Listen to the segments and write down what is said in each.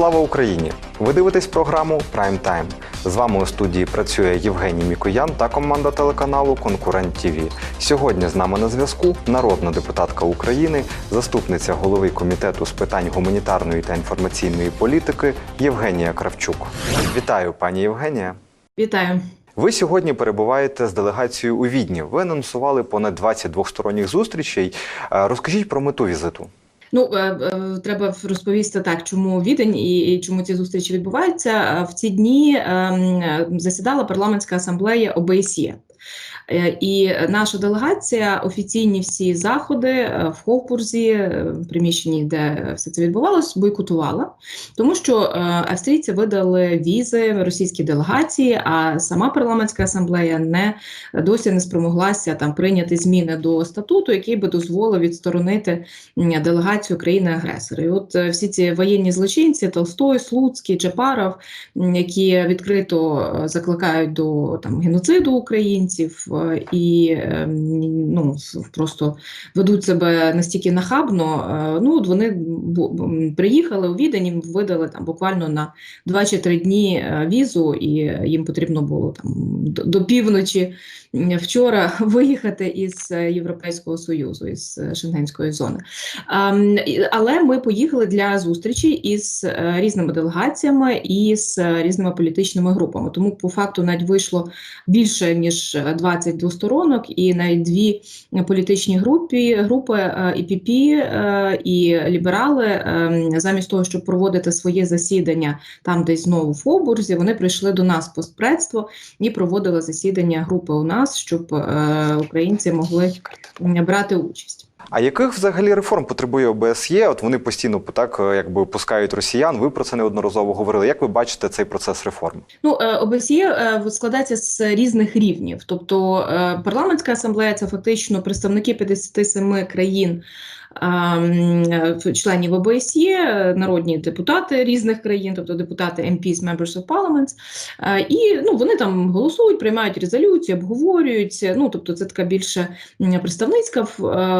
Слава Україні! Ви дивитесь програму Прайм Тайм. З вами у студії працює Євгеній Мікоян та команда телеканалу Конкурент ТІВІ. Сьогодні з нами на зв'язку народна депутатка України, заступниця голови комітету з питань гуманітарної та інформаційної політики Євгенія Кравчук. Вітаю, пані Євгенія. Вітаю. Ви сьогодні перебуваєте з делегацією у Відні. Ви анонсували понад 20 двосторонніх зустрічей. Е, Розкажіть про мету візиту. Ну е, е, треба розповісти так, чому відень і, чому ці зустрічі відбуваються. Е, В ці дні е, засідала парламентська асамблея ОБСЄ. Е, І наша делегація, офіційні всі заходи е, в Ховпурзі, е, приміщенні, де все це відбувалось, бойкотувала, тому що австрійці видали візи російській делегації, а сама парламентська асамблея не досі не спромоглася там прийняти зміни до статуту, який би дозволив відсторонити делегацію країни-агресора. І от всі ці воєнні злочинці, Толстой, Слуцький, Чапаров, які відкрито закликають до там геноциду українців і е, ну просто ведуть себе настільки нахабно. е, Ну от вони приїхали у Відень, їм видали там буквально на 2 чи 3 дні е, візу, і їм потрібно було там до, півночі вчора виїхати із е, Європейського союзу, із е, Шенгенської зони. Але ми поїхали для зустрічі із е, різними делегаціями і з е, різними політичними групами. Тому по факту навіть вийшло більше ніж е, 20 двосторонок, і навіть дві політичні групи, групи ІПП і і ліберали, замість того, щоб проводити своє засідання там, десь знову в Обурзі, вони прийшли до нас постпредство і проводили засідання групи у нас, щоб е, українці могли брати участь. А яких взагалі реформ потребує ОБСЄ? От вони постійно так е, якби пускають росіян. Ви про це неодноразово говорили. Як ви бачите цей процес реформ? Ну, е, ОБСЄ е, складається з різних рівнів. Тобто парламентська асамблея це фактично представники 57 країн. Е, Членів ОБСЄ, е, народні депутати різних країн, тобто депутати MPs, Members of Parliaments, Е, і ну вони там голосують, приймають резолюції, обговорюють. Ну тобто, це така більше представницька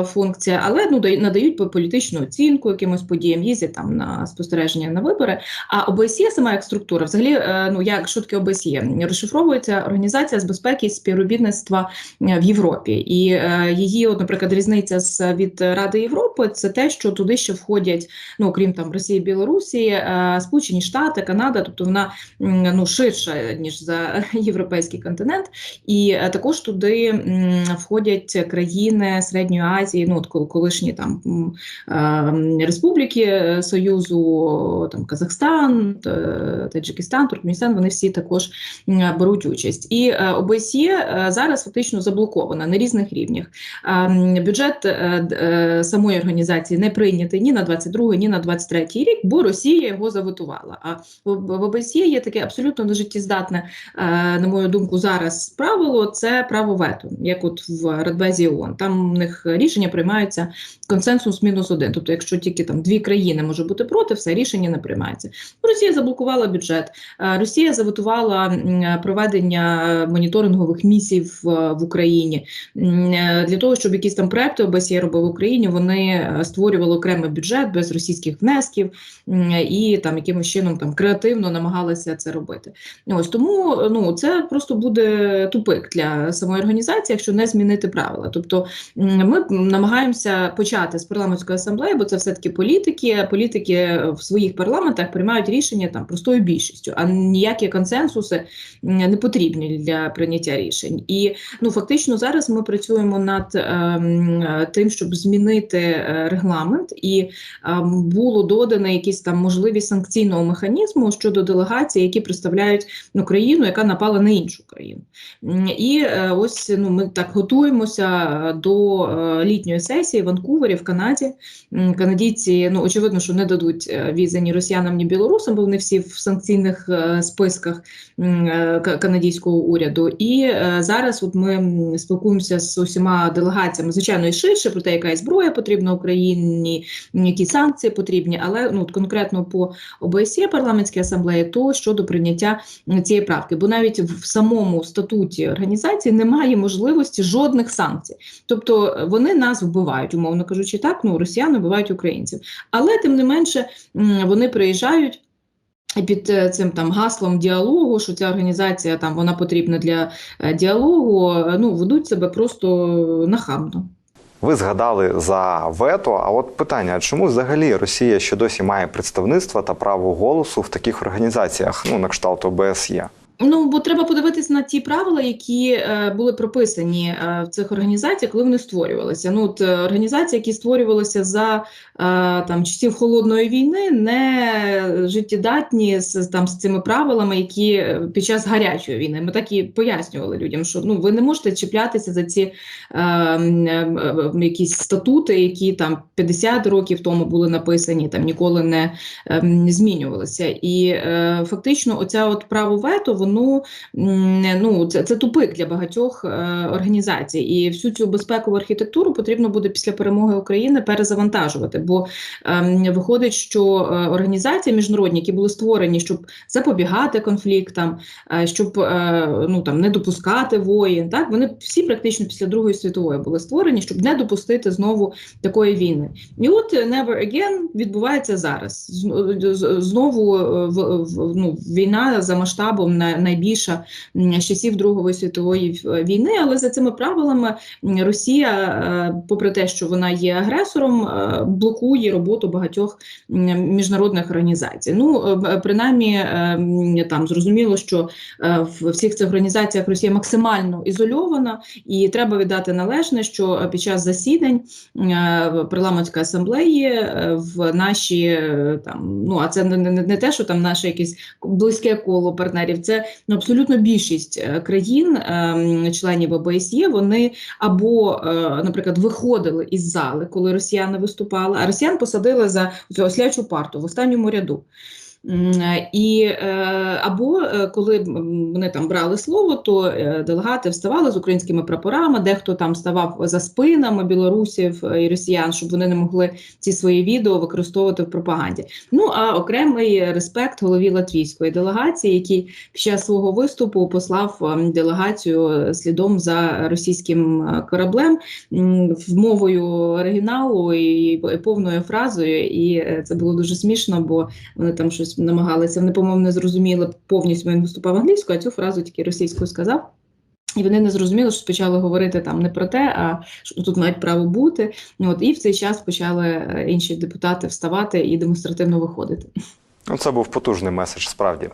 функція, але ну надають по- політичну оцінку якимось подіям, їздять там на спостереження на вибори. А ОБСЄ сама як структура, взагалі, ну як таке ОБСЄ? розшифровується організація з безпеки і співробітництва в Європі, і її, от, наприклад, різниця з від Ради Європи це те, що туди ще входять, ну окрім там Росії, Білорусі, е, Сполучені Штати, Канада, тобто вона ну ширша ніж за європейський континент, і е, також туди входять країни Середньої Азії, ну от колишні там е, республіки Союзу, там Казахстан, Таджикистан, Туркменістан, вони всі також беруть участь. І ОБСЄ зараз фактично заблокована на різних рівнях. Бюджет е, самої організації не прийнятий ні на 22, ні на 23 рік, бо Росія його заветувала. А в ОБСЄ є таке абсолютно нежиттєздатне, е, на мою думку, зараз правило це право вето, як от в Радбезі ООН. Там у них рішення приймаються консенсус мінус один. Тобто, якщо тільки там дві країни може бути проти, все рішення не приймається. Росія заблокувала бюджет. Е, Росія заветувала проведення моніторингових місій в, в Україні е, для того, щоб якісь там проекти ОБСЄ робив в Україні. Вони е, створювали окремий бюджет без російських внесків і там якимось чином там креативно намагалися це робити. Ось тому ну це просто буде тупик для самої організації, якщо не змінити правила. Тобто ми намагаємося почати з парламентської асамблеї, бо це все таки політики. Політики в своїх парламентах приймають рішення там простою більшістю, а ніякі консенсуси не потрібні для прийняття рішень. І ну фактично зараз ми працюємо над ем, е, тим, щоб змінити е, регламент, і ем, було додано якісь там можливість санкційного механізму щодо делегацій, які представляють ну, країну, яка напала на іншу країну. І е, ось ну ми так готуємося до е, літньої сесії в Ванкувері в Канаді. Канадійці, ну очевидно, що не дадуть візи ні росіянам, ні білорусам, бо вони всі в санкційних списках м, ка- канадського уряду. І зараз, от ми спілкуємося з усіма делегаціями, звичайно, і ширше про те, яка зброя потрібна Україні, які санкції потрібні, але ну конкретно по ОБСЄ парламентській асамблеї, то щодо прийняття цієї правки, бо навіть в самому статуті організації немає можливості жодних санкцій. Тобто е, вони нас вбивають, умовно кажучи, так ну росіяни вбивають українців, але тим не менше вони приїжджають. Під е, цим там гаслом діалогу, що ця організація там вона потрібна для е, діалогу, ну ведуть себе просто нахабно. Ви згадали за вето. А от питання: чому взагалі Росія ще досі має представництво та право голосу в таких організаціях, ну на кшталт ОБСЄ? Ну бо треба подивитись на ті правила, які е, були прописані е, в цих організаціях, коли вони створювалися. Ну от е, організації, які створювалися за е, там часів холодної війни, не життєдатні з там з цими правилами, які е, під час гарячої війни. Ми так і пояснювали людям, що ну ви не можете чіплятися за ці е, е, е, якісь статути, які там 50 років тому були написані, там ніколи не е, змінювалися. І е, фактично, оця от право вето, воно м, ну це, це тупик для багатьох е, організацій. І всю цю безпекову архітектуру потрібно буде після перемоги України перезавантажувати. Бо ем, виходить, що е, організації міжнародні, які були створені, щоб запобігати конфліктам, е, щоб ну там не допускати воїн, так вони всі практично після Другої світової були створені, щоб не допустити знову такої війни. І от Never Again відбувається зараз. Знову ну, війна за масштабом на- найбільша з часів Другої світової війни, але за цими правилами Росія, е, попри те, що вона є агресором, е, блокує роботу багатьох міжнародних організацій. Ну, е, принаймні, е, там зрозуміло, що е, в всіх цих організаціях Росія максимально ізольована, і треба віддати належне, що е, під час засідань е, парламентської асамблеї е, в наші е, там, ну а це не, не те, що там наше якесь близьке коло партнерів, це ну, абсолютно більшість е, країн, е, членів ОБСЄ, вони або, е, наприклад, виходили із зали, коли росіяни виступали, а росіян посадили за цю ослячу парту в останньому ряду. Е, І е, або е, коли вони там брали слово, то делегати вставали з українськими прапорами, дехто там ставав за спинами білорусів і росіян, щоб вони не могли ці свої відео використовувати в пропаганді. Ну а окремий респект голові латвійської делегації, який під час свого виступу послав делегацію слідом за російським кораблем мовою оригіналу і, повною фразою. І це було дуже смішно, бо вони там щось намагалися. Вони, по-моєму, не зрозуміли повністю. Він виступав англійською, а цю фразу тільки російською сказав. І вони не зрозуміли, що почали говорити там не про те, а що тут мають право бути. От і в цей час почали е, інші депутати вставати і демонстративно виходити. Ну, це був потужний меседж. Справді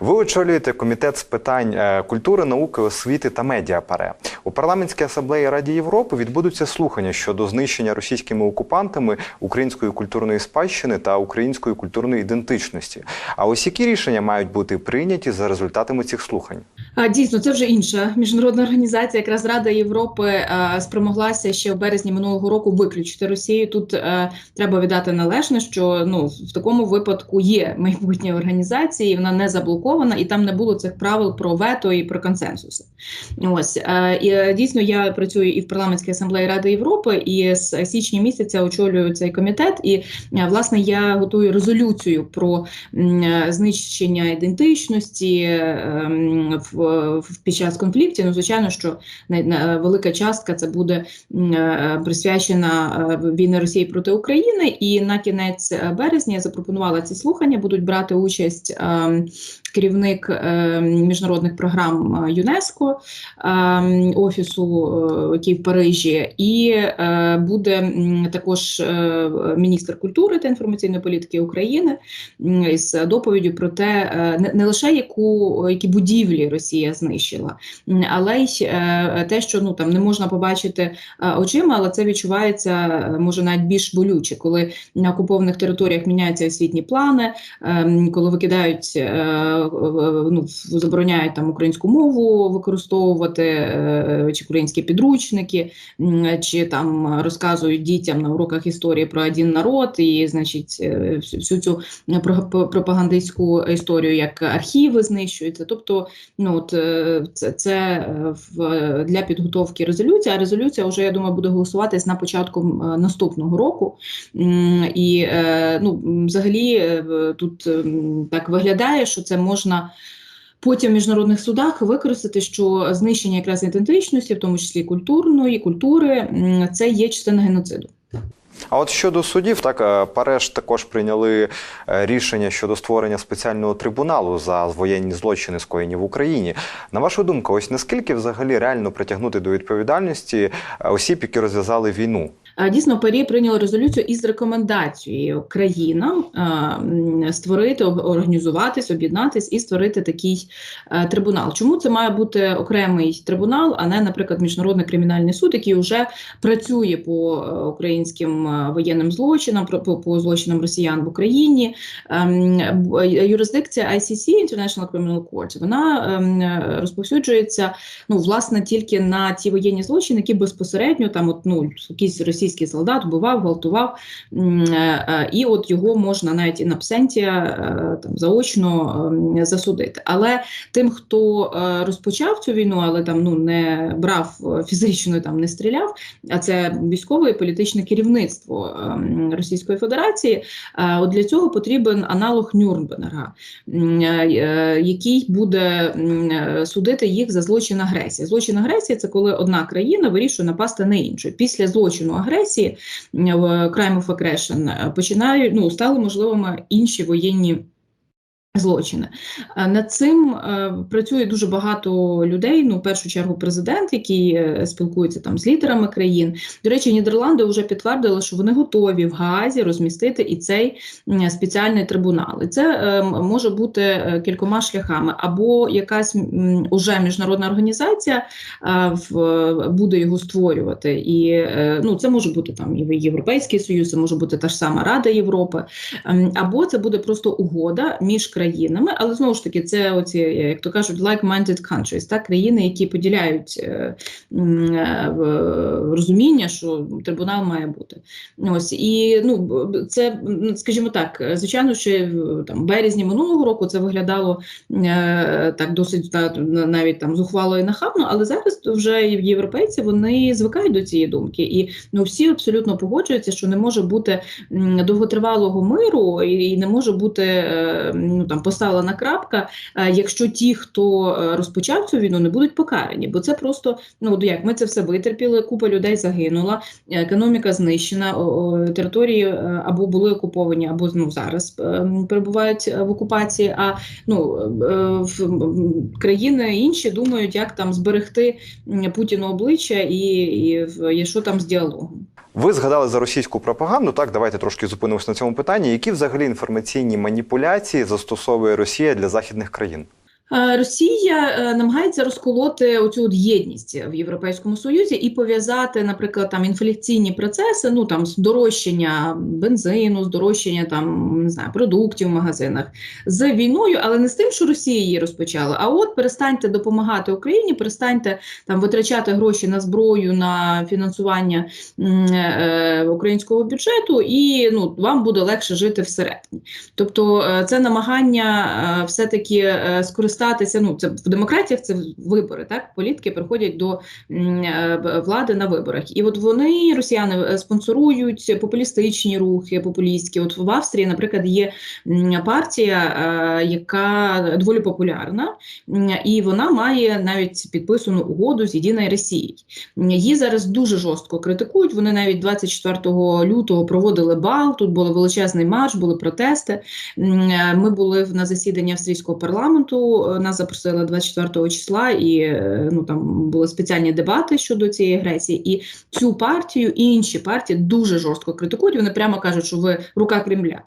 ви очолюєте комітет з питань е, культури, науки, освіти та медіа ПАРЕ. У парламентській асамблеї Раді Європи відбудуться слухання щодо знищення російськими окупантами української культурної спадщини та української культурної ідентичності. А ось які рішення мають бути прийняті за результатами цих слухань? А дійсно, це вже інша міжнародна організація. Якраз Рада Європи е, спромоглася ще в березні минулого року виключити Росію. Тут е, треба віддати належне, що ну в такому випадку є майбутня організація, і вона не заблокована, і там не було цих правил про вето і про консенсуси. Ось е, і е, дійсно я працюю і в парламентській асамблеї Ради Європи, і з січня місяця очолюю цей комітет. І е, власне я готую резолюцію про е, знищення ідентичності е, в, під час конфліктів. Ну, звичайно, що велика частка це буде е, присвячена е, війні Росії проти України. І на кінець е, березня я запропонувала ці слухання. Будуть брати участь е, керівник е, міжнародних програм е, ЮНЕСКО е, офісу, який в Парижі, і буде також міністр культури та інформаційної політики України із доповіддю про те, не, лише яку які будівлі Росія знищила, але й те, що ну там не можна побачити очима, але це відчувається може навіть більш болюче, коли на окупованих територіях міняються освітні плани, е, коли викидають ну, забороняють там українську мову використовувати е, чи українські підручники, чи там розказують дітям на уроках історії про один народ, і значить е, всю, цю пропагандистську історію, як архіви знищуються. Тобто, ну от е, це, це е, для підготовки резолюції. А резолюція вже я думаю буде голосуватись на початку наступного року. І е, ну, взагалі е, тут так виглядає, що це можна. Потім в міжнародних судах використати, що знищення якраз ідентичності, в тому числі культурної культури, це є частина геноциду. А от щодо судів, так е, Париж також прийняли е, рішення щодо створення спеціального трибуналу за воєнні злочини, скоєні в Україні. На вашу думку, ось наскільки взагалі реально притягнути до відповідальності е, осіб, які розв'язали війну? Дійсно, Парі прийняло резолюцію із рекомендацією країнам створити, організуватись, об'єднатись і створити такий е, трибунал. Чому це має бути окремий трибунал, а не, наприклад, міжнародний кримінальний суд, який вже працює по е, українським е, воєнним злочинам, по, по злочинам росіян в Україні. Ем, Юрисдикція ICC, International Criminal Court, вона ем, розповсюджується ну, власне, тільки на ті воєнні злочини, які безпосередньо там, от, ну, якийсь російський солдат вбивав, гвалтував, е, е, і от його можна навіть in absentia, е, там заочно ем, засудити. Але тим, хто розпочав цю війну, але там ну не брав фізично, там не стріляв, а це військове і політичне керівництво ем, Російської Федерації. От для цього потрібен аналог е, який буде судити їх за злочин агресії. Злочин агресії це коли одна країна вирішує напасти на іншу. Після злочину агресії м, в crime of aggression е, починають ну стали можливими інші воєнні. Злочини Е, над цим е, працює дуже багато людей. Ну, в першу чергу, президент, який е, спілкується там з лідерами країн. До речі, Нідерланди вже підтвердили, що вони готові в Гаазі розмістити і цей спеціальний трибунал. І це може бути кількома шляхами, або якась уже міжнародна організація буде його створювати. І ну, це може бути там і Європейський Союз, це може бути та ж сама Рада Європи, ем, або це буде просто угода між країнами, але знову ж таки, це оці, як то кажуть, like-minded countries, так, країни, які поділяють е, е, розуміння, що трибунал має бути. Ось і ну це, скажімо так, е, звичайно, ще в там березні минулого року це виглядало е, так досить навіть там зухвало і нахабно, але зараз вже європейці вони звикають до цієї думки, і ну всі абсолютно погоджуються, що не може бути довготривалого миру і, не може бути е, ну там поставлена крапка, е, якщо ті, хто е, розпочав цю війну, не будуть покарані, бо це просто ну як ми це все витерпіли, купа людей загинула, економіка знищена, території е, або були окуповані, або ну зараз перебувають в окупації. А ну в країни інші думають, як там зберегти Путіну обличчя і, і що там з діалогом. Ви згадали за російську пропаганду. Так, давайте трошки зупинимося на цьому питанні. Які взагалі інформаційні маніпуляції застосовує Росія для західних країн? Е, Росія е, намагається розколоти оцю от єдність в Європейському Союзі і пов'язати, наприклад, там інфляційні процеси, ну там здорожчання бензину, здорожчання там не знаю продуктів в магазинах з війною, але не з тим, що Росія її розпочала. А от перестаньте допомагати Україні, перестаньте там витрачати гроші на зброю, на фінансування м, е, українського бюджету, і ну вам буде легше жити всередині. Тобто е, це намагання е, все-таки е, скористатися. Ну це в демократіях це вибори. Так політики приходять до е, влади на виборах, і от вони росіяни е, спонсорують популістичні рухи, популістські. От в Австрії, наприклад, є партія, е, яка доволі популярна, і вона має навіть підписану угоду з Єдиною Росією. Її зараз дуже жорстко критикують. Вони навіть 24 лютого проводили бал. Тут був величезний марш, були протести. Ми були на засіданні австрійського парламенту. Е, Нас запросили 24 числа, і е, ну там були спеціальні дебати щодо цієї агресії. І цю партію і інші партії дуже жорстко критикують. Вони прямо кажуть, що ви рука Кремля.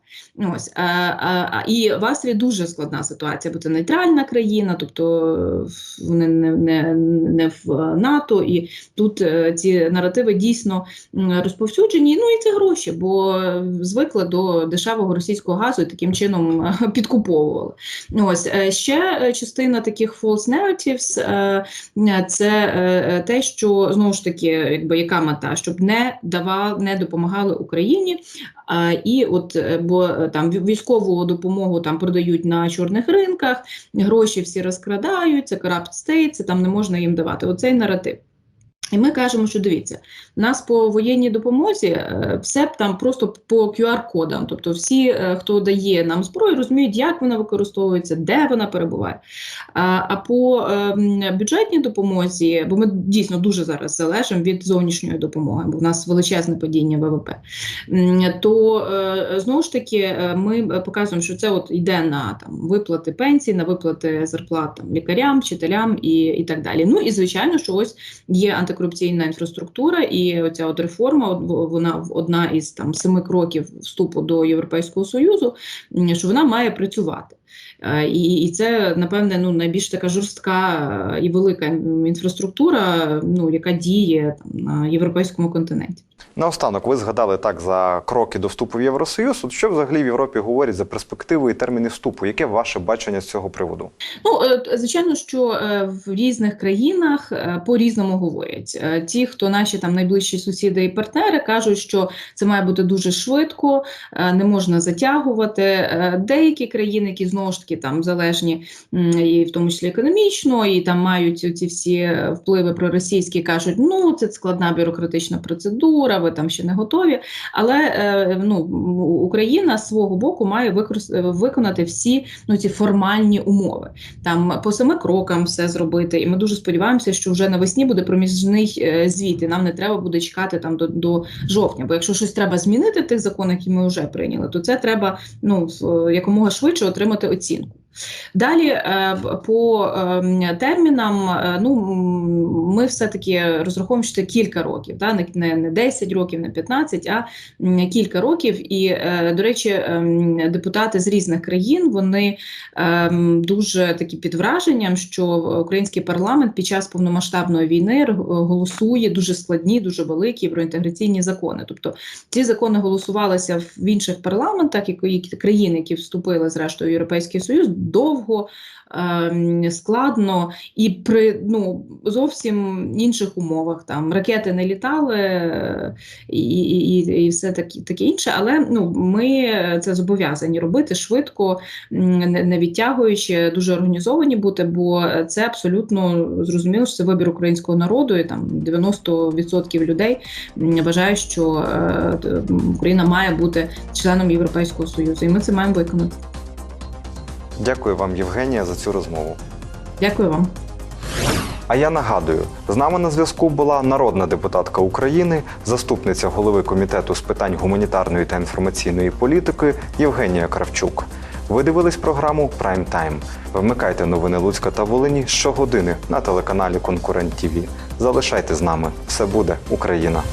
Ось а, а, а, і в Австрії дуже складна ситуація, бо це нейтральна країна, тобто е, вони не, не, не в е, НАТО, і тут е, ці наративи дійсно розповсюджені. Ну і це гроші, бо е, звикли до дешевого російського газу і таким чином е, підкуповували. Ось е, ще е, частина таких false narratives е, е, це е, те, що знову ж таки, якби яка мета, щоб не давали, не допомагали Україні. А, і от бо там ві- військову допомогу там продають на чорних ринках, гроші всі розкрадають, це corrupt state, це там не можна їм давати. Оцей наратив. І ми кажемо, що дивіться, нас по воєнній допомозі е, все там просто по QR-кодам. Тобто, всі, е, хто дає нам зброю, розуміють, як вона використовується, де вона перебуває. А, а по е, бюджетній допомозі, бо ми дійсно дуже зараз залежимо від зовнішньої допомоги, бо в нас величезне падіння ВВП. То е, знову ж таки ми показуємо, що це от йде на там виплати пенсій, на виплати зарплат там, лікарям, вчителям і, і так далі. Ну і звичайно, що ось є антикорупційна інфраструктура, і оця от реформа, вона одна із там семи кроків вступу до Європейського союзу, що вона має працювати. Е, І, і це напевне ну найбільш така жорстка е, і велика інфраструктура, ну яка діє там на європейському континенті. Наостанок, ви згадали так за кроки до вступу в Євросоюз. От що взагалі в Європі говорять за перспективи і терміни вступу? Яке ваше бачення з цього приводу? Ну, е, звичайно, що в різних країнах е, по-різному говорять. Ті, хто наші там найближчі сусіди і партнери, кажуть, що це має бути дуже швидко, не можна затягувати. Деякі країни, які знову ж таки там залежні, і в тому числі економічно, і там мають ці всі е, впливи проросійські, кажуть, ну це складна бюрократична процедура, ви там ще не готові. Але е, ну, Україна з свого боку має виконати всі ну, ці формальні умови. Там по семи крокам все зробити. І ми дуже сподіваємося, що вже навесні буде проміжний е, звіт, і нам не треба буде чекати там до, до жовтня. Бо якщо щось треба змінити в тих законах, які ми вже прийняли, то це треба ну якомога швидше отримати оцінку. Далі е, по е, термінам, е, ну ми все-таки розраховуємо, що це кілька років, да? не, не, не 10 років, не 15, а кілька років. І, е, до речі, ем, депутати з різних країн вони ем, дуже такі під враженням, що український парламент під час повномасштабної війни голосує дуже складні, дуже великі євроінтеграційні закони. Тобто ці закони голосувалися в інших парламентах, які країни, які вступили зрештою в Європейський Союз, довго. ем, Складно і при ну зовсім інших умовах там ракети не літали і, і, і, все таке, таке інше. Але ну ми це зобов'язані робити швидко, не, відтягуючи, дуже організовані бути, бо це абсолютно зрозуміло, що це вибір українського народу, і там 90% людей вважають, що е, Україна має бути членом Європейського союзу, і ми це маємо виконати. Дякую вам, Євгенія, за цю розмову. Дякую вам. А я нагадую, з нами на зв'язку була народна депутатка України, заступниця голови комітету з питань гуманітарної та інформаційної політики Євгенія Кравчук. Ви дивились програму Прайм Тайм. Вмикайте новини Луцька та Волині щогодини на телеканалі Конкурент ТІВІ. Залишайте з нами. Все буде Україна.